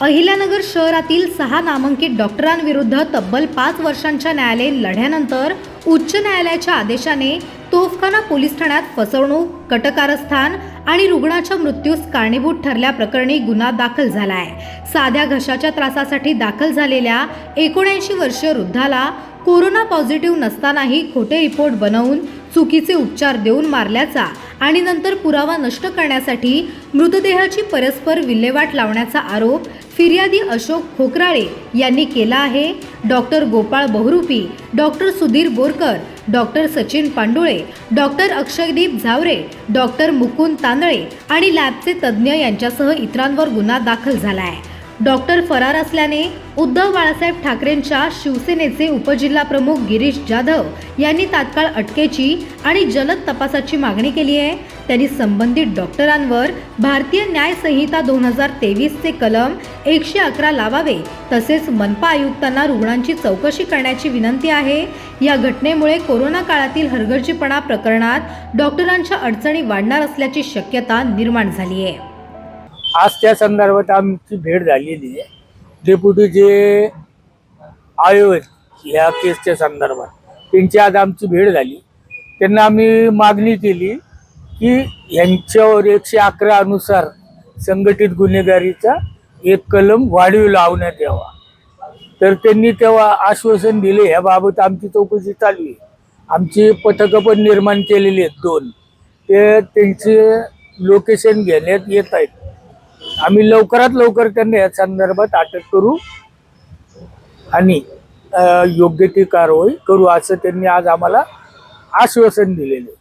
अहिल्यानगर शहरातील सहा नामांकित डॉक्टरांविरुद्ध तब्बल पाच वर्षांच्या न्यायालयीन लढ्यानंतर उच्च न्यायालयाच्या आदेशाने तोफखाना पोलीस ठाण्यात फसवणूक कटकारस्थान आणि रुग्णाच्या मृत्यूस कारणीभूत ठरल्याप्रकरणी गुन्हा दाखल झाला आहे साध्या घशाच्या त्रासासाठी दाखल झालेल्या एकोणऐंशी वर्षीय वृद्धाला कोरोना पॉझिटिव्ह नसतानाही खोटे रिपोर्ट बनवून चुकीचे उपचार देऊन मारल्याचा आणि नंतर पुरावा नष्ट करण्यासाठी मृतदेहाची परस्पर विल्हेवाट लावण्याचा आरोप फिर्यादी अशोक खोकराळे यांनी केला आहे. Doctor Gopal Bahurupi doctor Sudhir Borkar doctor Sachin Pandule doctor Akshaydeep Zaware doctor Mukund Tandale आणि लॅबचे तज्ज्ञ यांच्यासह इतरांवर गुन्हा दाखल झाला आहे डॉक्टर फरार असल्याने उद्धव बाळासाहेब ठाकरेंच्या शिवसेनेचे उपजिल्हाप्रमुख गिरीश जाधव यांनी तात्काळ अटकेची आणि जलद तपासाची मागणी केली आहे. त्यांनी संबंधित डॉक्टरांवर भारतीय न्याय संहिता दोन हजार तेवीसचे कलम एकशे अकरा लावावे. तसेच मनपा आयुक्तांना रुग्णांची चौकशी करण्याची विनंती आहे. या घटनेमुळे कोरोना काळातील हरगर्जीपणा प्रकरणात डॉक्टरांच्या अडचणी वाढणार असल्याची शक्यता निर्माण झाली आहे. आज त्या संदर्भात आमची भेट झालेली आहे. डेप्युटी जे आयोग आहेत ह्या केसच्या संदर्भात. त्यांची आज आमची भेट झाली. त्यांना आम्ही मागणी केली. की यांच्यावर एकशे अकरा अनुसार संघटित गुन्हेगारीचा एक कलम वाढीव लावण्यात यावा. तर त्यांनी तेव्हा आश्वासन दिले याबाबत आमची चौकशी चालू आहे. आमची पथकं पण निर्माण केलेली आहेत दोन. ते त्यांचे लोकेशन घेण्यात येत आहेत. आम्ही लवकरात लवकर त्यांना या संदर्भात अटक करू आणि योग्य ती कारवाई करू असं त्यांनी आज आम्हाला आश्वासन दिलेले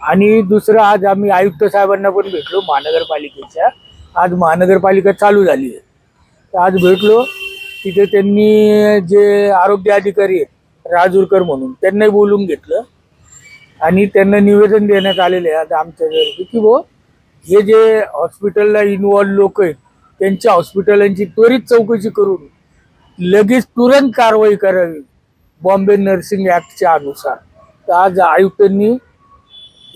आणि दुसरं आज आम्ही आयुक्त साहेबांना पण भेटलो महानगरपालिकेच्या. आज महानगरपालिका चालू झाली आहे. तर आज भेटलो तिथे त्यांनी जे आरोग्य अधिकारी आहेत राजूरकर म्हणून त्यांनाही बोलून घेतलं. आणि त्यांना निवेदन देण्यात आलेलं आहे आता आमच्या की भाऊ हे जे हॉस्पिटलला इन्वॉल्व लोक आहेत त्यांच्या हॉस्पिटलांची त्वरित चौकशी करून लगेच तुरंत कारवाई करावी बॉम्बे नर्सिंग ॲक्टच्या अनुसार. तर आज आयुक्तांनी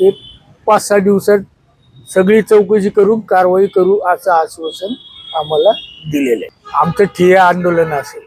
एक पाच सहा दिवसात सगळी चौकशी करून कारवाई करू असं आश्वासन आम्हाला दिलेलं आहे. आमचं ठिय्या आंदोलन असेल.